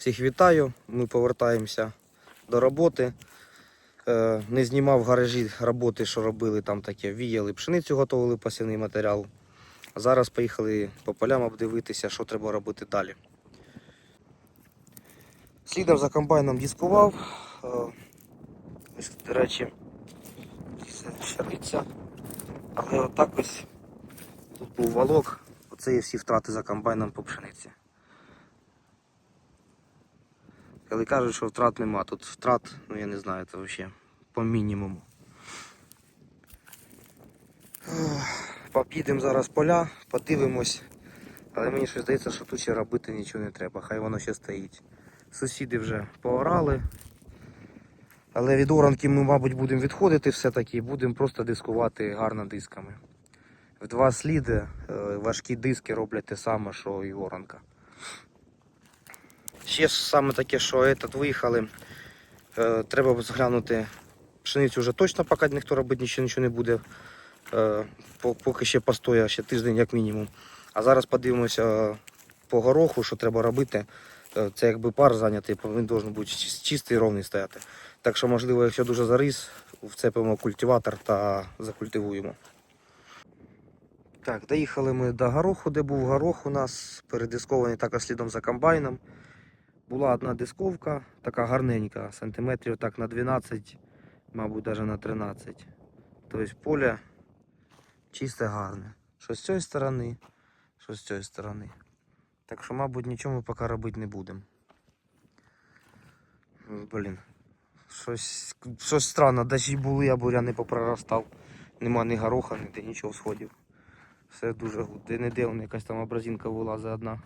Всіх вітаю. Ми повертаємося до роботи. Е, Не знімав в гаражі роботи, що робили там таке. Віяли пшеницю, готували посівний матеріал. Зараз поїхали по полям обдивитися, що треба робити далі. Слідом за комбайном дискував. Е, до речі, щариця. Але отак ось тут був валок. Оце є всі втрати за комбайном по пшениці. Коли кажуть, що втрат нема, тут втрат, ну я не знаю, це взагалі по мінімуму. Поп'їдемо зараз поля, подивимось. Але мені щось здається, що тут ще робити нічого не треба, хай воно ще стоїть. Сусіди вже поорали. Але від оранки ми, мабуть, будемо відходити все-таки і будемо просто дискувати гарно дисками. В два сліди е, важкі диски роблять те саме, що і оранка. Ще саме таке, що этот виїхали. Е, треба зглянути пшеницю вже точно, поки ніхто робити нічого, нічого не буде. Е, поки ще постоя, ще тиждень як мінімум. А зараз подивимося по гороху, що треба робити. Е, Це якби пар зайнятий, він повинен бути чистий і ровний стояти. Так що, можливо, якщо дуже зарис, вцепимо культиватор та закультивуємо. Так, доїхали ми до гороху, де був горох у нас, передискований також слідом за комбайном. Була одна дисковка, така гарненька, сантиметрів так на 12, мабуть, навіть на 13. Тобто поле чисте гарне. Що з цієї сторони, що з цієї сторони. Так що, мабуть, нічого ми поки робити не будемо. Блін. Щось, щось странно, дощі були, а буря не попроростав. Нема ні гороха, ніде нічого сходів. Все дуже гуд. Де не де якась там образинка вилазить одна.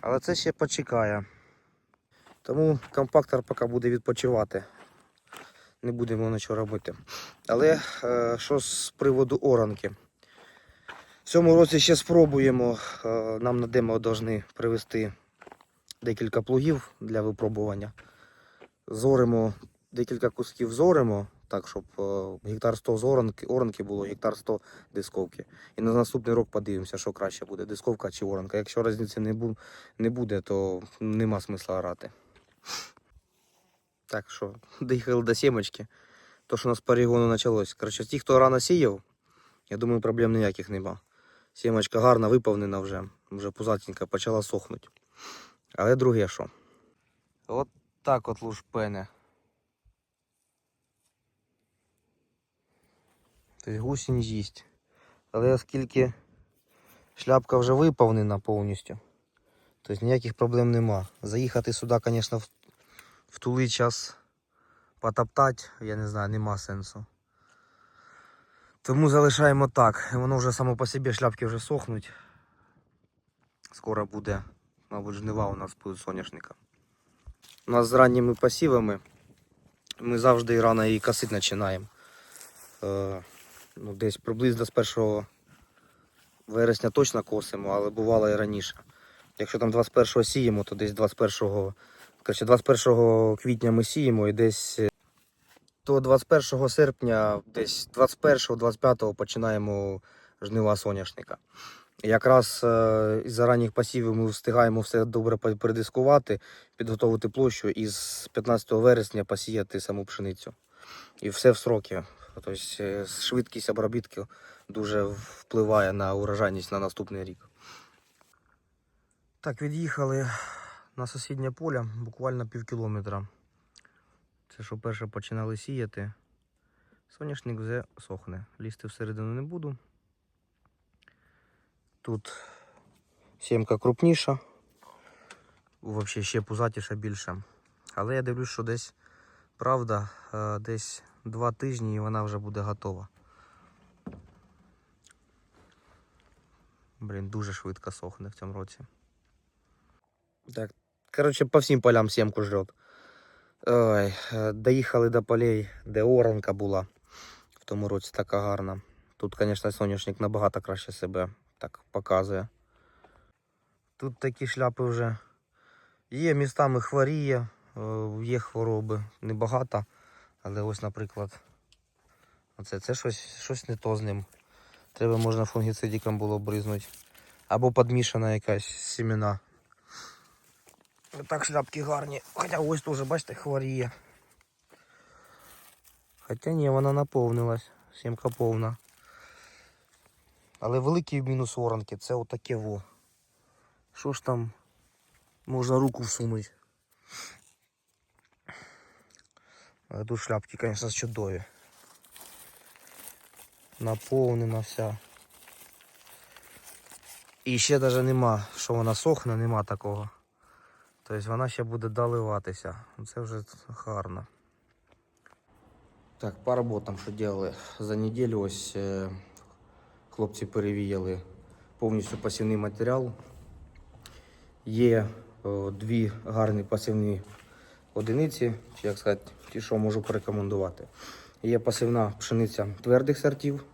Але це ще почекає. Тому компактор поки буде відпочивати. Не будемо нічого робити. Але е, що з приводу оранки? В цьому році ще спробуємо. Е, нам на демо повинні привезти декілька плугів для випробування. Зоримо декілька кусків зоримо, так, щоб е, гектар 100 з оранки, було, гектар 100 дисковки. І на наступний рок подивимося, що краще буде, дисковка чи оранка. Якщо різниці не буде, то нема смисла орати. Так що, доїхали до сімочки. То, що у нас перегону почалось. Коротше, ті, хто рано сіяв, я думаю, проблем ніяких нема. Сімочка гарно виповнена вже, вже пузатенька, почала сохнути. Але друге що? От так от лушпене. Тобто гусінь їсть. Але оскільки шляпка вже виповнена повністю, тобто ніяких проблем нема. Заїхати сюди, звісно, в, в тулий час потоптати, я не знаю, нема сенсу. Тому залишаємо так. Воно вже само по собі шляпки вже сохнуть. Скоро буде, мабуть, жнива у нас будуть соняшника. У нас з ранніми посівами ми завжди рано її косити починаємо. Е, ну, десь приблизно з 1 вересня точно косимо, але бувало і раніше. Якщо там 21-го сіємо, то десь 21, коротше, 21 квітня ми сіємо і десь е, то 21 серпня, десь 21-25 починаємо жнива соняшника. Якраз е, із-за ранніх посівів ми встигаємо все добре передискувати, підготовити площу і з 15 вересня посіяти саму пшеницю. І все в сроки. Тобто е, швидкість обробітки дуже впливає на урожайність на наступний рік. Так, від'їхали на сусіднє поле буквально пів кілометра. Це що перше починали сіяти. Соняшник вже сохне. Лізти всередину не буду. Тут сімка крупніша, взагалі ще пузатіша більша. Але я дивлюсь, що десь, правда, е, десь два тижні і вона вже буде готова. Блін, дуже швидко сохне в цьому році. Так, коротше, по всім полям сімку жрет. Ой, е, доїхали до полей, де оранка була в тому році така гарна. Тут, звісно, соняшник набагато краще себе так показує. Тут такі шляпи вже є, містами хворіє, е, є хвороби, небагато. Але ось, наприклад, оце це щось, щось не то з ним. Треба можна фунгіцидиком було бризнути. Або підмішана якась сімена. Так шляпки гарні. Хоча ось теж, бачите, хворіє. Хоча ні, вона наповнилась. Сімка повна. Але великий мінус воронки це отаке во. Що ж там можна руку всунути? Але тут шляпки, звісно, чудові. Наповнена вся. І ще навіть нема, що вона сохне, нема такого. Тобто вона ще буде доливатися. Це вже гарно. Так, по роботам, що робили. За неділю ось е, хлопці перевіяли повністю пасівний матеріал. Є о, дві гарні пасівні одиниці, чи як сказати, ті, що можу порекомендувати. Є пасівна пшениця твердих сортів.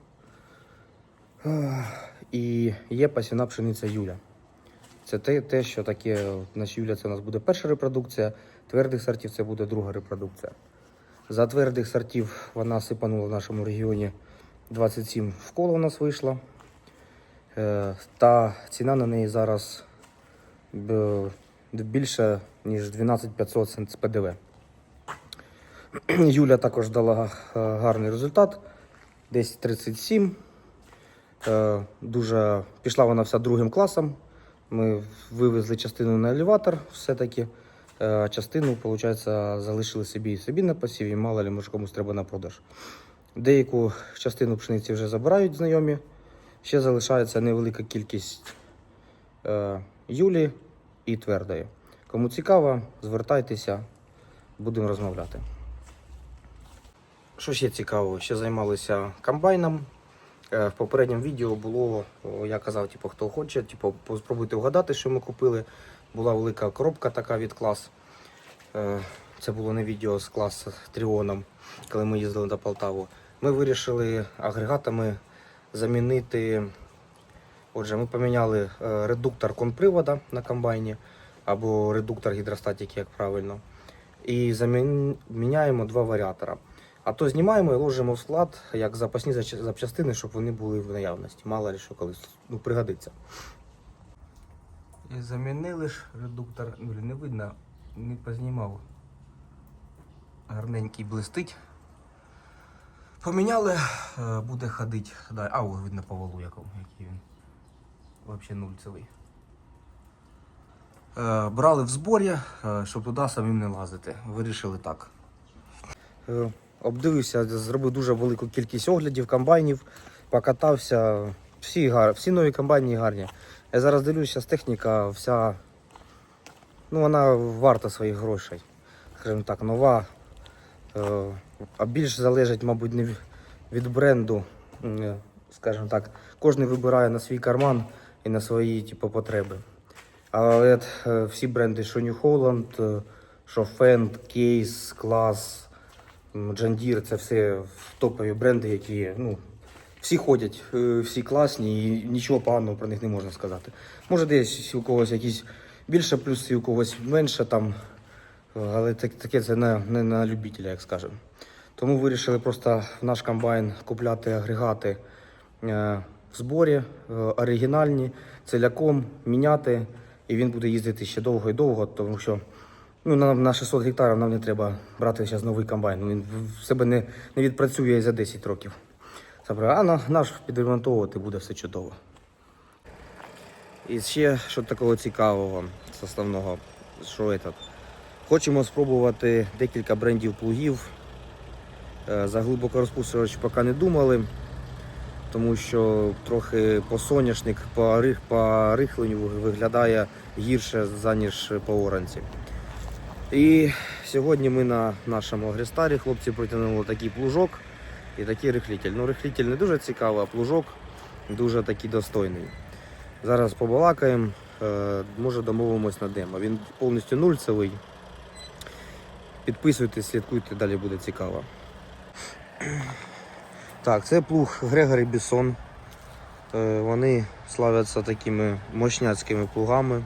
І є пасівна пшениця Юля. Це те, те, що таке, Юля це у нас буде перша репродукція, твердих сортів це буде друга репродукція. За твердих сортів вона сипанула в нашому регіоні 27 в коло у нас вийшла. Е, Та ціна на неї зараз більше, ніж 12 500 з ПДВ. Юля також дала е, гарний результат. Десь 37. Е, Дуже пішла вона вся другим класом. Ми вивезли частину на елеватор все-таки. Е, Частину, виходить, залишили собі і собі на посіві, мало ли, може комусь треба на продаж. Деяку частину пшениці вже забирають знайомі. Ще залишається невелика кількість е, юлі і твердої. Кому цікаво, звертайтеся, будемо розмовляти. Що ще цікаво? Ще займалися комбайном. Е, В попередньому відео було, я казав, типу, хто хоче, типу, спробуйте вгадати, що ми купили. Була велика коробка така від клас. Е, Це було не відео з клас Тріоном, коли ми їздили до Полтаву. Ми вирішили агрегатами замінити. Отже, ми поміняли е, редуктор конпривода на комбайні або редуктор гідростатики, як правильно. І заміняємо два варіатора. А то знімаємо і ложимо в склад як запасні запчастини, щоб вони були в наявності. Мало ли що колись ну, пригодиться. І замінили ж редуктор, ну, не видно, не познімав. Гарненький блистить. Поміняли, е, буде ходити. Да, а, о, видно по валу, якому, який він. Взагалі нульцевий. Е, Брали в зборі, е, щоб туди самим не лазити. Вирішили так. Е, Обдивився, зробив дуже велику кількість оглядів, комбайнів, покатався. Всі, гар... Всі нові комбайні гарні. Я зараз дивлюся, техніка вся. Ну, вона варта своїх грошей. Скажімо так, нова. Е, А більш залежить, мабуть, не від бренду. М, Скажімо так, кожен вибирає на свій карман і на свої типу, потреби. Але е, всі бренди, що New Holland, е, що Fendt, Case, Class, Deere, це все топові бренди, які ну, всі ходять, е, всі класні і нічого поганого про них не можна сказати. Може десь у когось якісь більше плюси, у когось менше там, але таке це не, не на любителя, як скажемо. Тому вирішили просто в наш комбайн купляти агрегати е, в зборі, е, оригінальні, целяком міняти, і він буде їздити ще довго і довго, тому що ну, на, на 600 гектарів нам не треба брати зараз новий комбайн. Він себе не, не відпрацює за 10 років. А на, наш підремонтовувати буде все чудово. І ще що такого цікавого з основного, що этот. Хочемо спробувати декілька брендів плугів. Е, За глибокорозпушувач поки не думали, тому що трохи по соняшник, по рихленню виглядає гірше, за ніж по оранці. І сьогодні ми на нашому агрестарі хлопці протягнули такий плужок і такий рихлитель. Ну, рихлитель не дуже цікавий, а плужок дуже такий достойний. Зараз побалакаємо, е, може домовимось на демо. Він повністю нульцевий. Підписуйтесь, слідкуйте, далі буде цікаво. Так, це плуг Грегорі Бісон. Е, Вони славляться такими мощняцькими плугами.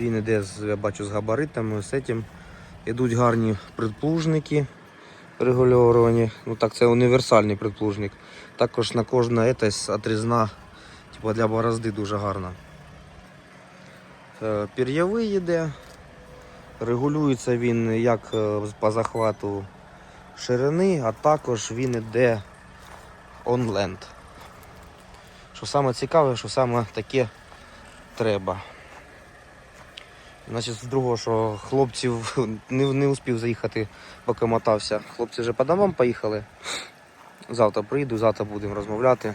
Він іде, я бачу, з габаритами, з цим. Ідуть гарні предплужники регульовані. Ну так, це універсальний предплужник. Також на кожна етась отрізна, типу для борозди дуже гарна. Е, Пір'явий йде, Регулюється він як е, по захвату ширини, а також він іде онленд. Що саме цікаве, що саме таке треба. Значить, з другого, що хлопців не, не успів заїхати, поки мотався. Хлопці вже по домам поїхали. Завтра приїду, завтра будемо розмовляти.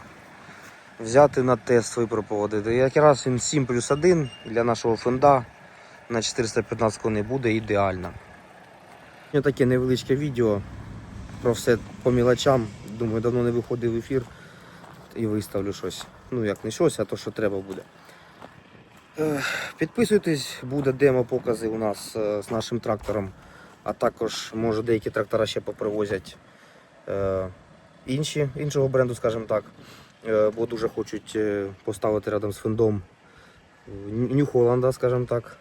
Взяти на тест випробувати. Якраз він 7 плюс 1 для нашого фонда на 415 коней буде ідеально. Ось таке невеличке відео про все по мілочам. Думаю, давно не виходив в ефір і виставлю щось. Ну як не щось, а то, що треба буде. Ех, Підписуйтесь, буде демо-покази у нас е, з нашим трактором, а також може деякі трактора ще попривозять е, інші, іншого бренду, скажімо так. Е, бо дуже хочуть е, поставити рядом з фендом Нью Холланда, скажімо так.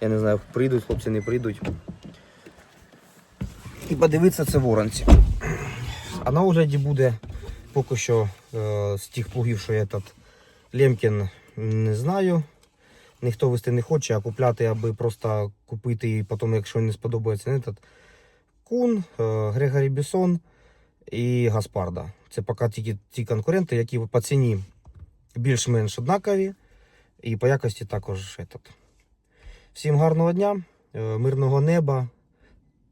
Я не знаю, прийдуть, хлопці не прийдуть. І подивитися це воронці. А на огляді буде поки що е, з тих плугів, що я тут Лемкін не знаю. Ніхто вести не хоче, а купляти, аби просто купити і потім, якщо не сподобається, не этот Кун, е, Грегорі Бісон і Гаспарда. Це поки тільки ті конкуренти, які по ціні більш-менш однакові, і по якості також. Этот. Всім гарного дня, е, мирного неба,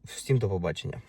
всім до побачення.